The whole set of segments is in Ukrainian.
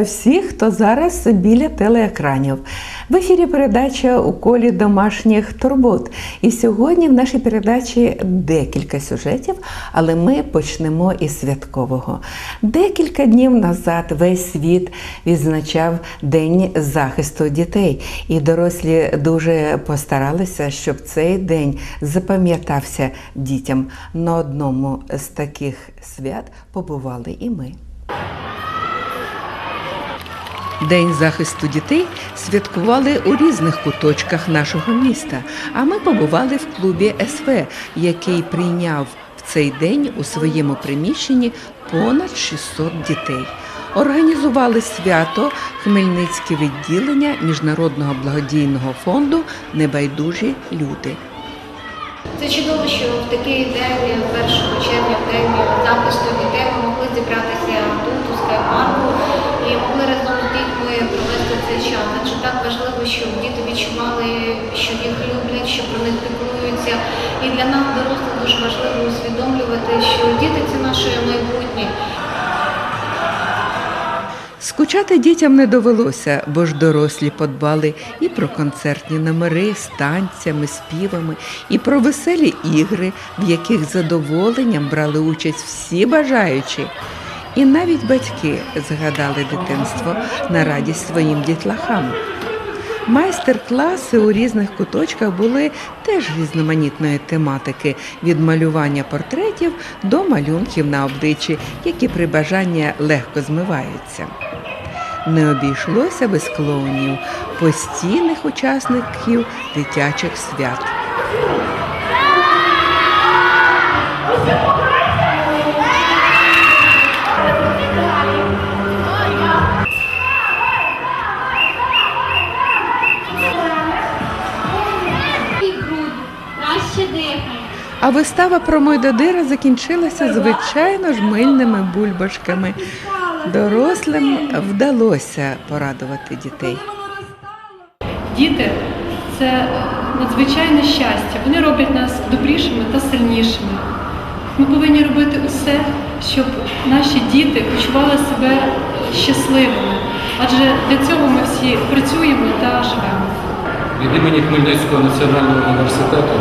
Вітаю всіх, хто зараз біля телеекранів. В ефірі передача у колі домашніх турбот. І сьогодні в нашій передачі декілька сюжетів, але ми почнемо із святкового. Декілька днів назад весь світ відзначав День захисту дітей, і дорослі дуже постаралися, щоб цей день запам'ятався дітям. На одному з таких свят побували і ми. День захисту дітей святкували у різних куточках нашого міста. А ми побували в клубі СВ, який прийняв в цей день у своєму приміщенні понад 600 дітей. Організували свято Хмельницьке відділення Міжнародного благодійного фонду Небайдужі люди. Це чудово, що в такий день, 1 червня, в день захисту дітей, ми могли зібратися тут, у скайпарку, і могли провести. Адже так важливо, щоб діти відчували, що їх люблять, що про них піклуються. І для нас, дорослих, дуже важливо усвідомлювати, що діти це наше майбутнє. Скучати дітям не довелося, бо ж дорослі подбали і про концертні номери з танцями, співами, і про веселі ігри, в яких задоволенням брали участь всі бажаючі. І навіть батьки згадали дитинство на радість своїм дітлахам. Майстер-класи у різних куточках були теж різноманітної тематики від малювання портретів до малюнків на обличчі, які при бажанні легко змиваються. Не обійшлося без клоунів, постійних учасників дитячих свят. А вистава про Мойдодира закінчилася звичайно ж мильними бульбашками. Дорослим вдалося порадувати дітей. Діти це надзвичайне щастя. Вони роблять нас добрішими та сильнішими. Ми повинні робити усе, щоб наші діти почували себе щасливими. Адже для цього ми всі працюємо та живемо. Від імені Хмельницького національного університету,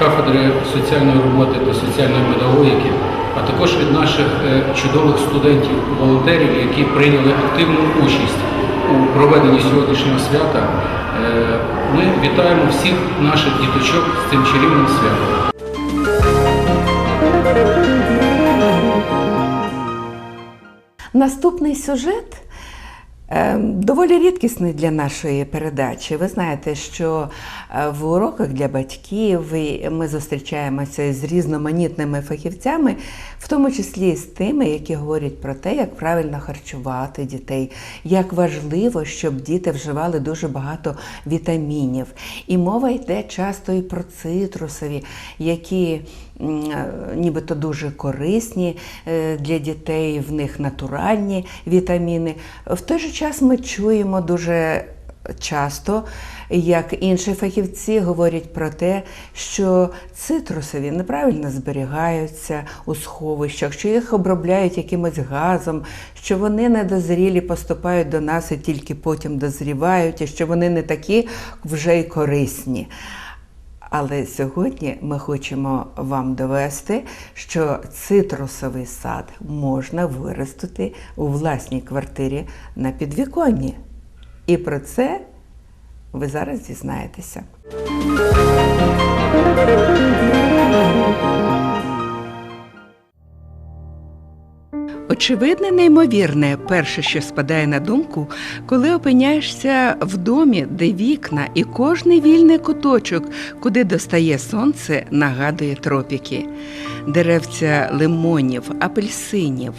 кафедри соціальної роботи та соціальної педагогіки, а також від наших е, чудових студентів-волонтерів, які прийняли активну участь у проведенні сьогоднішнього свята, е, ми вітаємо всіх наших діточок з цим чарівним святом. Наступний сюжет доволі рідкісний для нашої передачі. Ви знаєте, що е, в уроках для батьків ми зустрічаємося з різноманітними фахівцями, в тому числі з тими, які говорять про те, як правильно харчувати дітей, як важливо, щоб діти вживали дуже багато вітамінів. І мова йде часто і про цитрусові, які нібито дуже корисні е, для дітей, в них натуральні вітаміни. В той же час ми чуємо дуже часто, як інші фахівці говорять про те, що цитрусові неправильно зберігаються у сховищах, що їх обробляють якимось газом, що вони недозрілі поступають до нас і тільки потім дозрівають, і що вони не такі вже й корисні. Але сьогодні ми хочемо вам довести, що цитрусовий сад можна виростити у власній квартирі на підвіконні. І про це ви зараз дізнаєтеся. Очевидне, неймовірне, перше, що спадає на думку, коли опиняєшся в домі, де вікна, і кожний вільний куточок, куди достає сонце, нагадує тропіки. Деревця лимонів, апельсинів,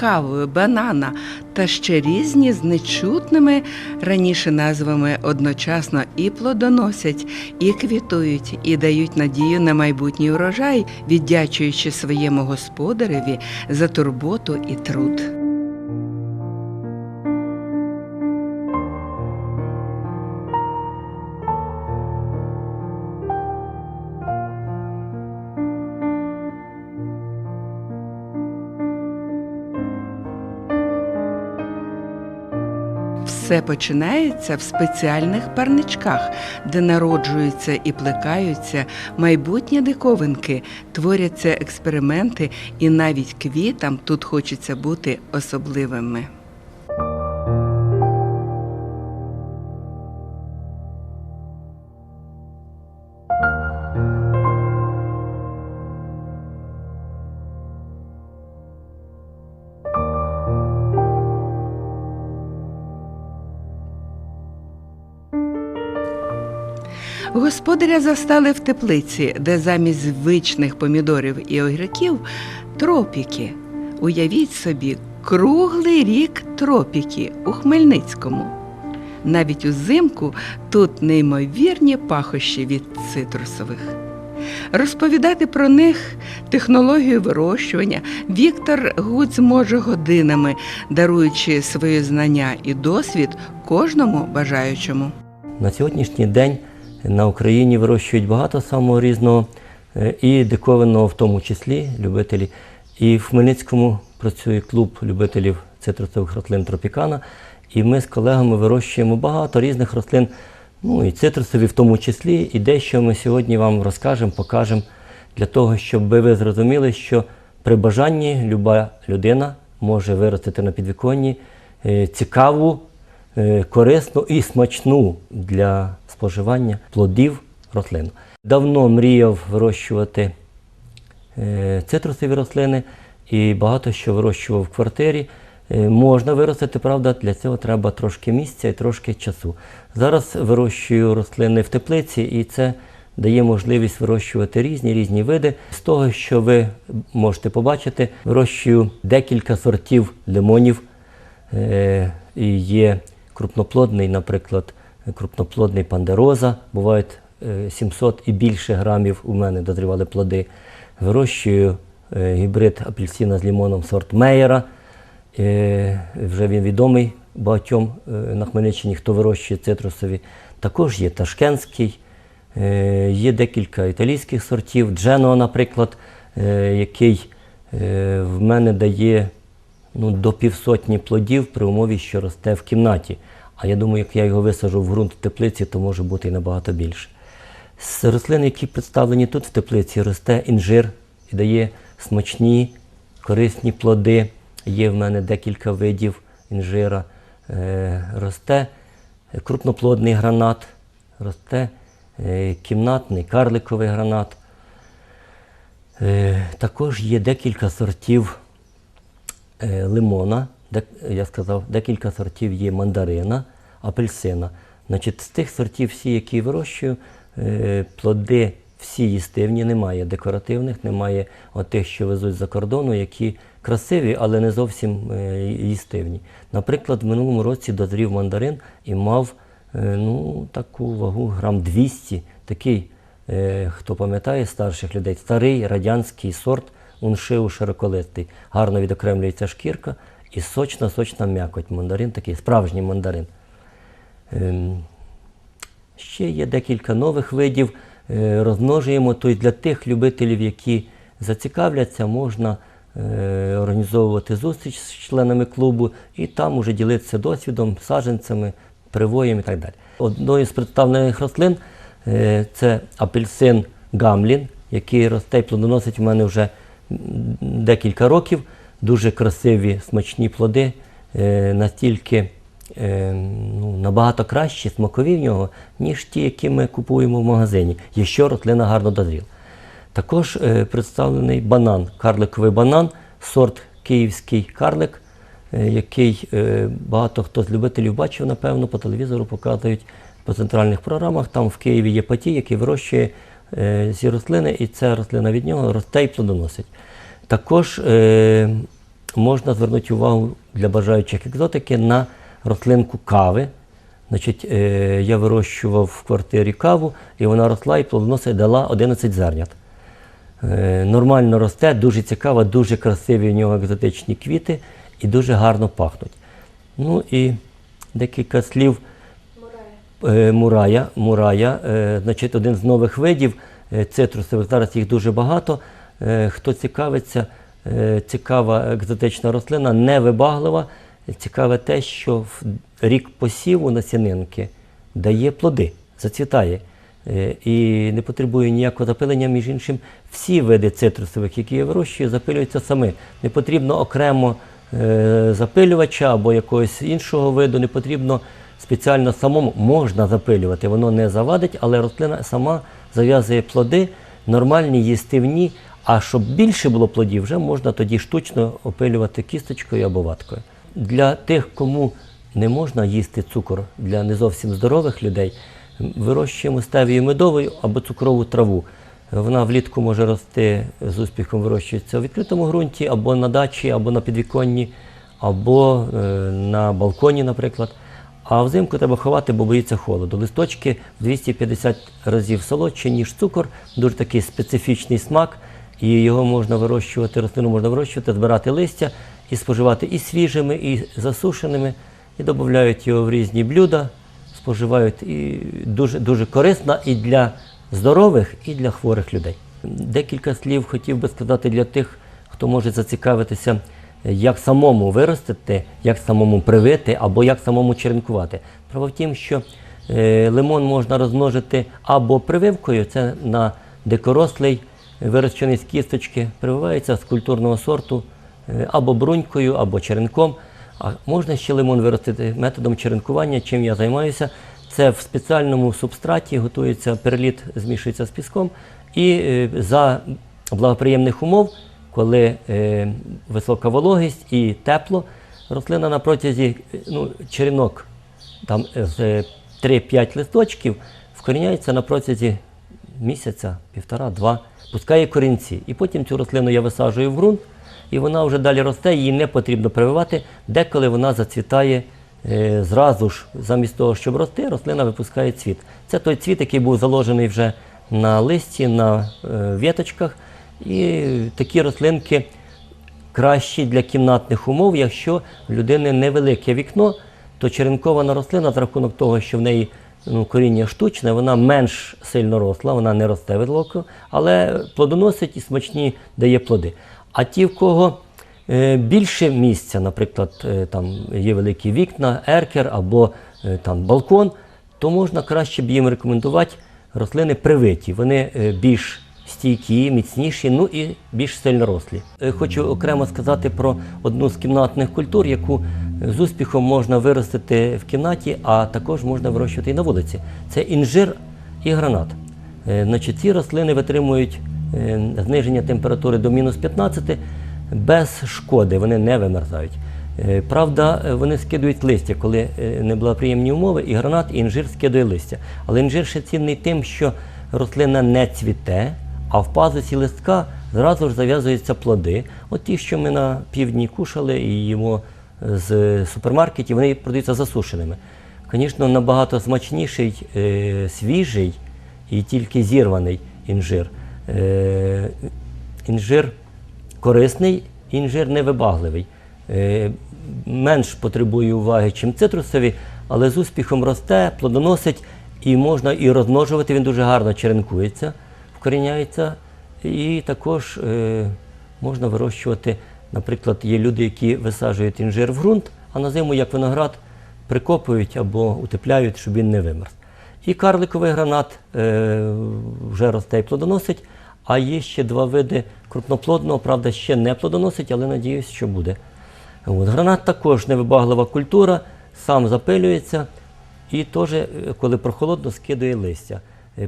кави, банана та ще різні з нечутними раніше назвами одночасно і плодоносять, і квітують, і дають надію на майбутній урожай, віддячуючи своєму господареві за турботу і труд. Все починається в спеціальних парничках, де народжуються і плекаються майбутні диковинки, творяться експерименти, і навіть квітам тут хочеться бути особливими. Господаря застали в теплиці, де замість звичних помідорів і огірків тропіки. Уявіть собі, круглий рік тропіки у Хмельницькому. Навіть узимку тут неймовірні пахощі від цитрусових. Розповідати про них технологію вирощування Віктор Гуць може годинами, даруючи свої знання і досвід кожному бажаючому. На сьогоднішній день на Україні вирощують багато самого різного е, і диковинного, в тому числі любителі. І в Хмельницькому працює клуб любителів цитрусових рослин Тропікана. І ми з колегами вирощуємо багато різних рослин, ну і цитрусові в тому числі. І дещо ми сьогодні вам розкажемо, покажемо для того, щоб ви зрозуміли, що при бажанні люба людина може виростити на підвіконні е, цікаву корисну і смачну для споживання плодів рослин. Давно мріяв вирощувати е, цитрусові рослини і багато що вирощував в квартирі. Е, Можна виростити, правда, для цього треба трошки місця і трошки часу. Зараз вирощую рослини в теплиці, і це дає можливість вирощувати різні різні види. З того, що ви можете побачити, вирощую декілька сортів лимонів. Е, є крупноплодний, наприклад, крупноплодний пандероза, бувають е, 700 і більше грамів у мене дозрівали плоди. Вирощую е, гібрид апельсина з лімоном сорт Мейера. Е, Вже він відомий багатьом е, на Хмельниччині, хто вирощує цитрусові. Також є ташкентський, е, є декілька італійських сортів. Джено, наприклад, е, який е, в мене дає ну, до півсотні плодів при умові, що росте в кімнаті. А я думаю, як я його висажу в ґрунт в теплиці, то може бути і набагато більше. З рослин, які представлені тут в теплиці, росте інжир і дає смачні, корисні плоди. Є в мене декілька видів інжира. Е, росте крупноплодний гранат, росте е, кімнатний карликовий гранат. Е, також є декілька сортів лимона, я сказав, декілька сортів є мандарина, апельсина. Значить, з тих сортів, всі, які вирощую, е, плоди всі їстивні, немає декоративних, немає тих, що везуть за кордону, які красиві, але не зовсім е, їстивні. Наприклад, в минулому році дозрів мандарин і мав е, ну, таку вагу грам 200, такий, е, хто пам'ятає старших людей, старий радянський сорт уншиу широколистий. Гарно відокремлюється шкірка і сочна-сочна м'якоть. Мандарин такий, справжній мандарин. Ем, Ще є декілька нових видів. Е, Розмножуємо. Тобто для тих любителів, які зацікавляться, можна е, організовувати зустріч з членами клубу і там уже ділитися досвідом, саджанцями, привоєм і так далі. Одною з представлених рослин е, це апельсин гамлін, який росте і плодоносить у мене вже декілька років. Дуже красиві, смачні плоди, е, настільки е, ну, набагато кращі, смакові в нього, ніж ті, які ми купуємо в магазині, якщо рослина гарно дозріла. Також е, представлений банан, карликовий банан, сорт київський карлик, який багато хто з любителів бачив, напевно, по телевізору показують по центральних програмах. Там в Києві є паті, який вирощує ці рослини, і ця рослина від нього росте і плодоносить. Також е, можна звернути увагу для бажаючих екзотики на рослинку кави. Значить, е, я вирощував в квартирі каву, і вона росла і плодоносить дала 11 зернят. Е, нормально росте, дуже цікава, дуже красиві в нього екзотичні квіти і дуже гарно пахнуть. Ну і декілька слів. Е, Мурая. Мурая, е, значить, один з нових видів е, цитрусових. Зараз їх дуже багато. Хто цікавиться, цікава екзотична рослина, невибаглива, цікаве те, що в рік посіву насінинки дає плоди, зацвітає. І не потребує ніякого запилення, між іншим, всі види цитрусових, які я вирощую, запилюються самі. Не потрібно окремо запилювача або якогось іншого виду, не потрібно спеціально самому можна запилювати, воно не завадить, але рослина сама зав'язує плоди, нормальні, їстивні. А щоб більше було плодів, вже можна тоді штучно опилювати кісточкою або ваткою. Для тих, кому не можна їсти цукор, для не зовсім здорових людей, вирощуємо стевію медовою або цукрову траву. Вона влітку може рости з успіхом вирощується у відкритому ґрунті, або на дачі, або на підвіконні, або е, на балконі, наприклад. А взимку треба ховати, бо боїться холоду. Листочки в 250 разів солодші, ніж цукор, дуже такий специфічний смак, і його можна вирощувати, рослину можна вирощувати, збирати листя і споживати і свіжими, і засушеними, і додають його в різні блюда, споживають і дуже, дуже корисна і для здорових, і для хворих людей. Декілька слів хотів би сказати для тих, хто може зацікавитися, як самому виростити, як самому привити або як самому черенкувати. Справа в тім, що е, лимон можна розмножити або прививкою, це на дикорослий, вирощений з кісточки, прививається з культурного сорту, е, або брунькою, або черенком. А можна ще лимон виростити методом черенкування, чим я займаюся. Це в спеціальному субстраті готується переліт, змішується з піском. І е, за благоприємних умов, коли е, висока вологість і тепло, рослина на протязі е, ну, черенок там е, з е, 3-5 листочків вкоріняється на протязі місяця, півтора-два, пускає корінці. І потім цю рослину я висаджую в ґрунт, і вона вже далі росте, її не потрібно прививати. Деколи вона зацвітає е, зразу ж, замість того, щоб рости, рослина випускає цвіт. Це той цвіт, який був заложений вже на листі, на е, віточках. І такі рослинки кращі для кімнатних умов, якщо в людини невелике вікно, то черенкована рослина за рахунок того, що в неї ну, коріння штучне, вона менш сильно росла, вона не росте високо, але плодоносить і смачні дає плоди. А ті, в кого е, більше місця, наприклад, е, там є великі вікна, еркер або е, там балкон, то можна краще б їм рекомендувати рослини привиті. Вони більш стійкі, міцніші, ну і більш сильнорослі. Е, Хочу окремо сказати про одну з кімнатних культур, яку з успіхом можна виростити в кімнаті, а також можна вирощувати і на вулиці. Це інжир і гранат. Е, Значить, ці рослини витримують е, зниження температури до мінус 15 без шкоди, вони не вимерзають. Правда, вони скидують листя, коли неблагоприємні умови, і гранат, і інжир скидує листя. Але інжир ще цінний тим, що рослина не цвіте, а в пазусі листка зразу ж зав'язуються плоди. От ті, що ми на півдні кушали і їмо з супермаркетів, вони продаються засушеними. Звісно, набагато смачніший, е, свіжий і тільки зірваний інжир. Е, інжир корисний, інжир невибагливий. Е, менш потребує уваги, чим цитрусові, але з успіхом росте, плодоносить і можна і розмножувати. Він дуже гарно черенкується, вкоріняється. І також е, можна вирощувати, наприклад, є люди, які висаджують інжир в ґрунт, а на зиму, як виноград, прикопують або утепляють, щоб він не вимерз. І карликовий гранат е, вже росте і плодоносить, а є ще два види крупноплодного, правда, ще не плодоносить, але надіюсь, що буде. От. Гранат також невибаглива культура, сам запилюється і теж, е, коли прохолодно, скидує листя.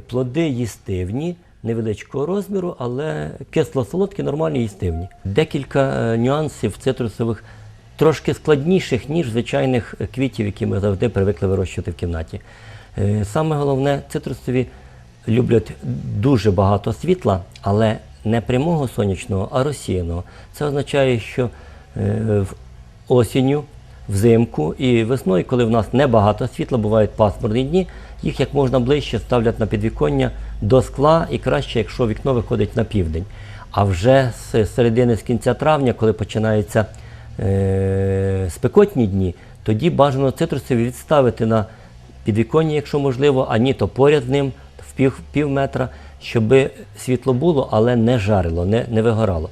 Плоди їстивні, невеличкого розміру, але кисло-солодкі, нормальні їстивні. Декілька е, нюансів цитрусових трошки складніших, ніж звичайних квітів, які ми завжди привикли вирощувати в кімнаті. Е, Саме головне, цитрусові люблять дуже багато світла, але не прямого сонячного, а розсіяного. Це означає, що е, в осінню, взимку і весною, коли в нас небагато світла, бувають пасмурні дні, їх як можна ближче ставлять на підвіконня до скла і краще, якщо вікно виходить на південь. А вже з середини, з кінця травня, коли починаються е, спекотні дні, тоді бажано цитрусові відставити на підвіконня, якщо можливо, а ні, то поряд з ним в пів, пів метра, щоб світло було, але не жарило, не, не вигорало.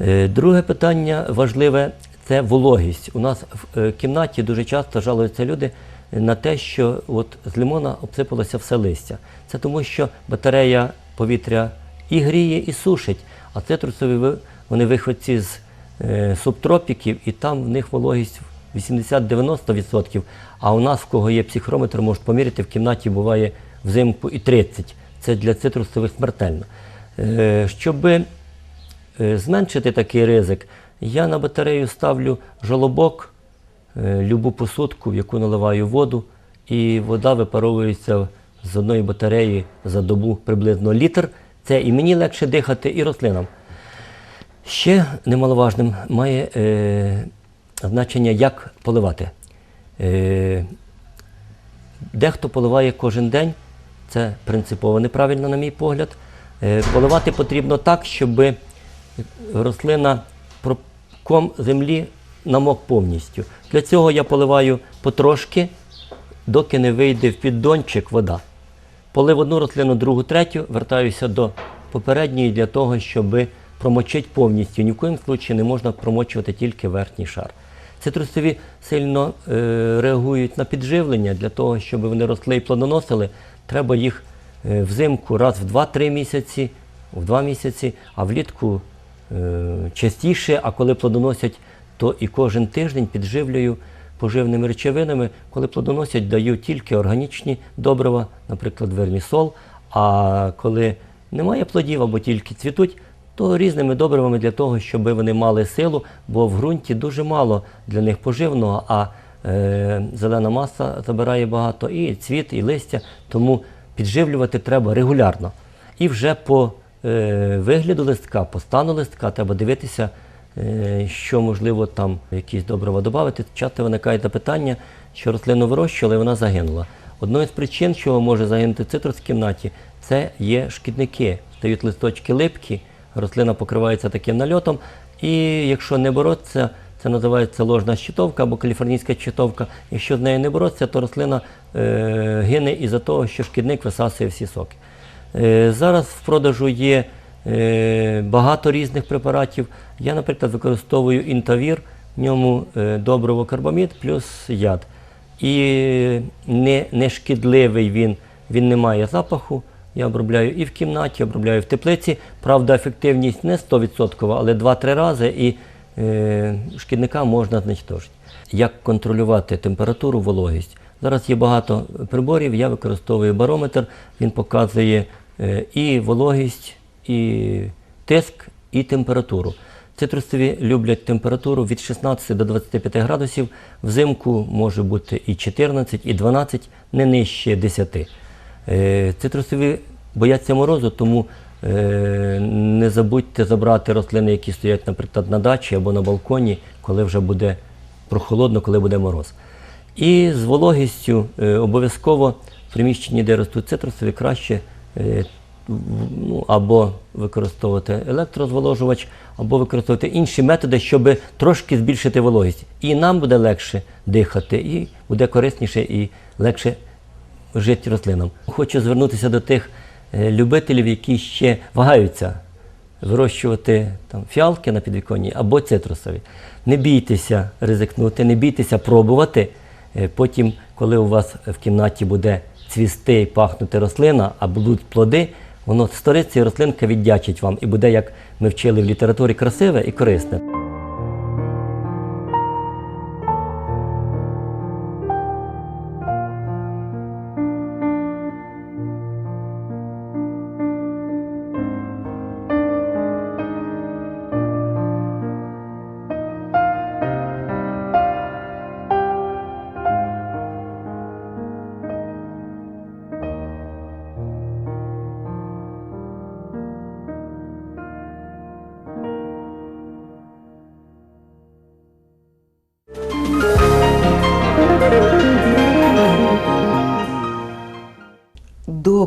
Е, Друге питання важливе це вологість. У нас в е, кімнаті дуже часто жалуються люди на те, що от з лимона обсипалося все листя. Це тому, що батарея повітря і гріє, і сушить, а цитрусові вони виходці з е, субтропіків, і там в них вологість 80-90%. А у нас, в кого є психрометр, можуть поміряти, в кімнаті буває взимку і 30. Це для цитрусових смертельно. Е, Щоб е, зменшити такий ризик, я на батарею ставлю жолобок, любу посудку, в яку наливаю воду, і вода випаровується з одної батареї за добу приблизно літр. Це і мені легше дихати, і рослинам. Ще немаловажним має е, значення, як поливати. Е, дехто поливає кожен день, це принципово неправильно, на мій погляд. Е, поливати потрібно так, щоб рослина ком землі намок повністю. Для цього я поливаю потрошки, доки не вийде в піддончик вода. Полив одну рослину, другу, третю, вертаюся до попередньої для того, щоб промочити повністю. Ні в коїм случаї не можна промочувати тільки верхній шар. Цитрусові сильно е, реагують на підживлення для того, щоб вони росли і плодоносили. Треба їх е, взимку раз в 2-3 місяці, в 2 місяці, а влітку е, частіше, а коли плодоносять, то і кожен тиждень підживлюю поживними речовинами. Коли плодоносять, даю тільки органічні добрива, наприклад, вермісол. А коли немає плодів або тільки цвітуть, то різними добривами для того, щоб вони мали силу, бо в ґрунті дуже мало для них поживного, а е, зелена маса забирає багато і цвіт, і листя, тому підживлювати треба регулярно. І вже по е, вигляду листка, по стану листка треба дивитися, що можливо там якісь добрива додати. Часто виникає запитання, що рослину вирощували, і вона загинула. Одною з причин, чого може загинути цитрус в кімнаті, це є шкідники. Стають листочки липкі, рослина покривається таким нальотом, і якщо не боротися, це називається ложна щитовка або каліфорнійська щитовка. Якщо з нею не боротися, то рослина е, гине із-за того, що шкідник висасує всі соки. Е, Зараз в продажу є е, багато різних препаратів. Я, наприклад, використовую інтавір, в ньому е, добриво карбамід плюс яд. І не, не шкідливий він, він не має запаху. Я обробляю і в кімнаті, обробляю в теплиці. Правда, ефективність не 100%, але 2-3 рази і е, шкідника можна знищити. Як контролювати температуру, вологість? Зараз є багато приборів, я використовую барометр, він показує е, і вологість, і тиск, і температуру. Цитрусові люблять температуру від 16 до 25 градусів. Взимку може бути і 14, і 12, не нижче 10. Е, Цитрусові бояться морозу, тому е, не забудьте забрати рослини, які стоять, наприклад, на дачі або на балконі, коли вже буде прохолодно, коли буде мороз. І з вологістю е, обов'язково в приміщенні, де ростуть цитрусові, краще ну, або використовувати електрозволожувач, або використовувати інші методи, щоб трошки збільшити вологість. І нам буде легше дихати, і буде корисніше і легше жити рослинам. Хочу звернутися до тих е, любителів, які ще вагаються вирощувати там, фіалки на підвіконні або цитрусові. Не бійтеся ризикнути, не бійтеся пробувати. Е, Потім, коли у вас в кімнаті буде цвісти і пахнути рослина, а будуть плоди, воно стариться і рослинка віддячить вам і буде, як ми вчили в літературі, красиве і корисне.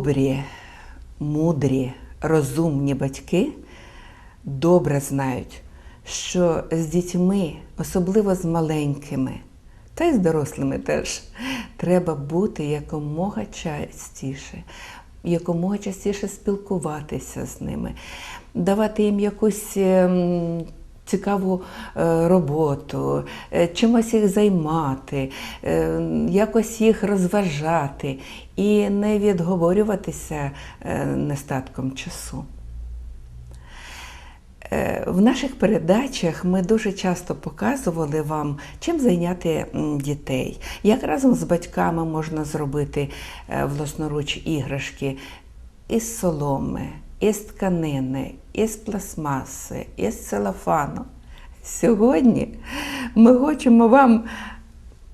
Добрі, мудрі, розумні батьки добре знають, що з дітьми, особливо з маленькими, та й з дорослими теж, треба бути якомога частіше, якомога частіше спілкуватися з ними, давати їм якусь ем, цікаву е, роботу, е, чимось їх займати, е, якось їх розважати і не відговорюватися е, нестатком часу. Е, В наших передачах ми дуже часто показували вам, чим зайняти дітей, як разом з батьками можна зробити е, власноруч іграшки із соломи, із тканини, із пластмаси, із целофану. Сьогодні ми хочемо вам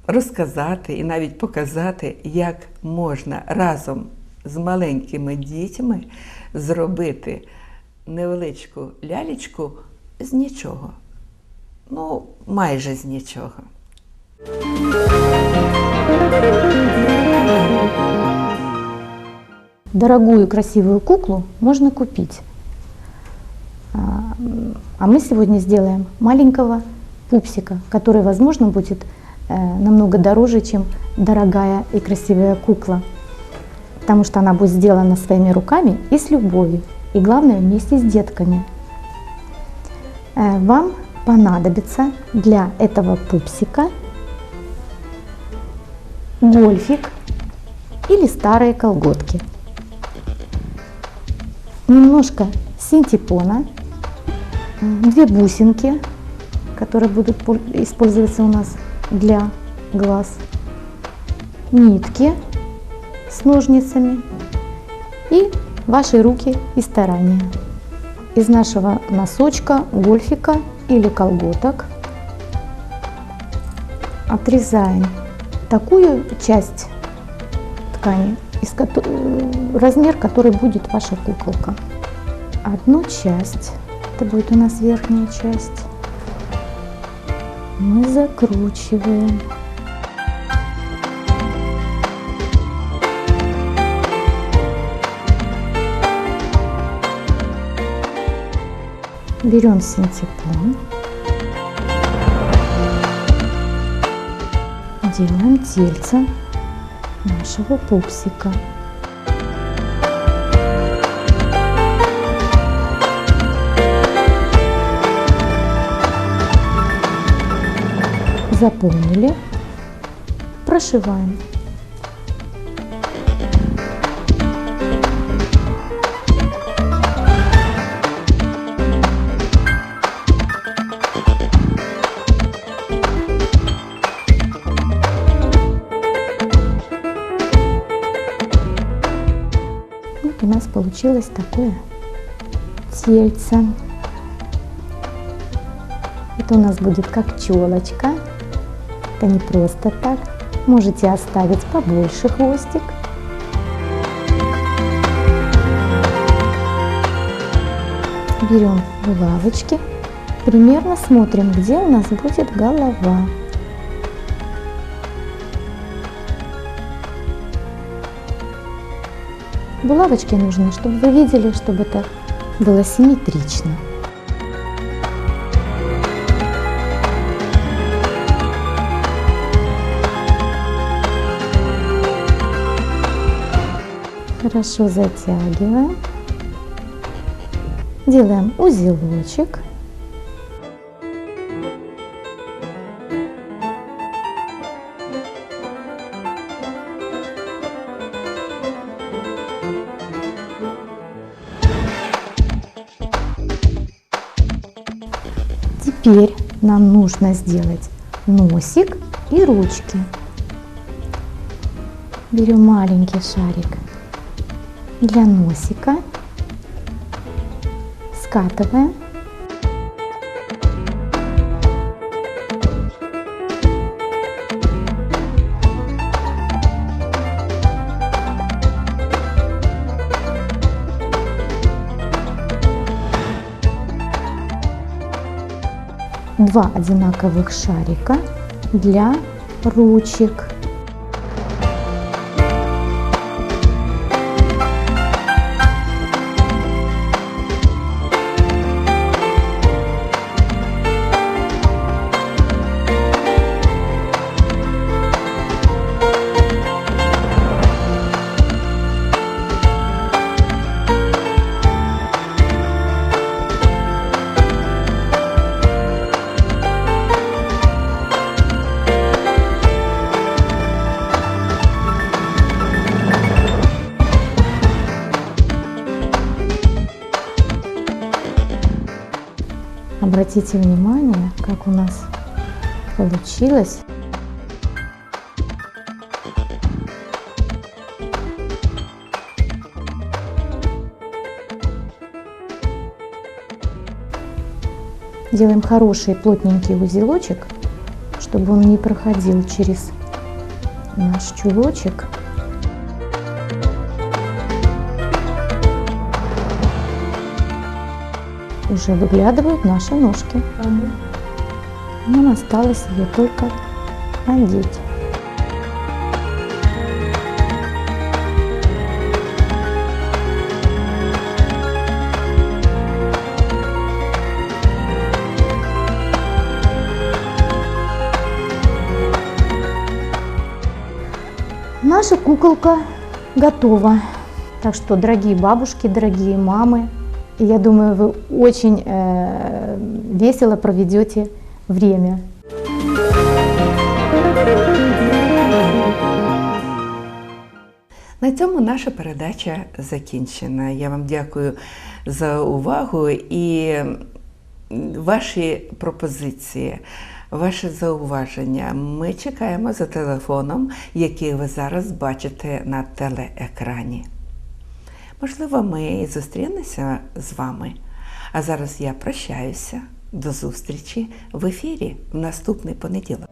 розказати і навіть показати, як можна разом з маленькими дітьми зробити невеличку лялечку з нічого. Ну, майже з нічого. Дорогую красивую куклу можно купить. А м, а мы сегодня сделаем маленького пупсика, который, возможно, будет э, намного дороже, чем дорогая и красивая кукла. Потому что она будет сделана своими руками и с любовью. И главное, вместе с детками. Э, Вам понадобится для этого пупсика гольфик или старые колготки немножко синтепона, м, две бусинки, которые будут пол- использоваться у нас для глаз, нитки с ножницами и ваши руки и старания. Из нашего носочка, гольфика или колготок отрезаем такую часть ткани, из размер, который будет ваша куколка. Одну часть, это будет у нас верхняя часть, мы закручиваем. Берем синтепон, делаем тельце нашего пупсика. Заполнили, прошиваем. Вот у нас получилось такое тельце. Это у нас будет как челочка. Это не просто так. Можете оставить побольше хвостик. Берем булавочки. Примерно смотрим, где у нас будет голова. Булавочки нужны, чтобы вы видели, чтобы это было симметрично. Хорошо затягиваем. Делаем узелочек. Теперь нам нужно сделать носик и ручки. Берем маленький шарик для носика, скатываем. Два одинаковых шарика для ручек. Обратите внимание, как у нас получилось. Делаем хороший плотненький узелочек, чтобы он не проходил через наш чулочек. Уже выглядывают наши ножки. Нам осталось ее только одеть. Наша куколка готова. Так что, дорогие бабушки, дорогие мамы, я думаю, вы очень э, весело проведете время. На цьому наша передача закінчена. Я вам дякую за увагу і ваші пропозиції, ваші зауваження. Ми чекаємо за телефоном, який ви зараз бачите на телеекрані. Можливо, ми і зустрінемося з вами. А зараз я прощаюся. До зустрічі в ефірі в наступний понеділок.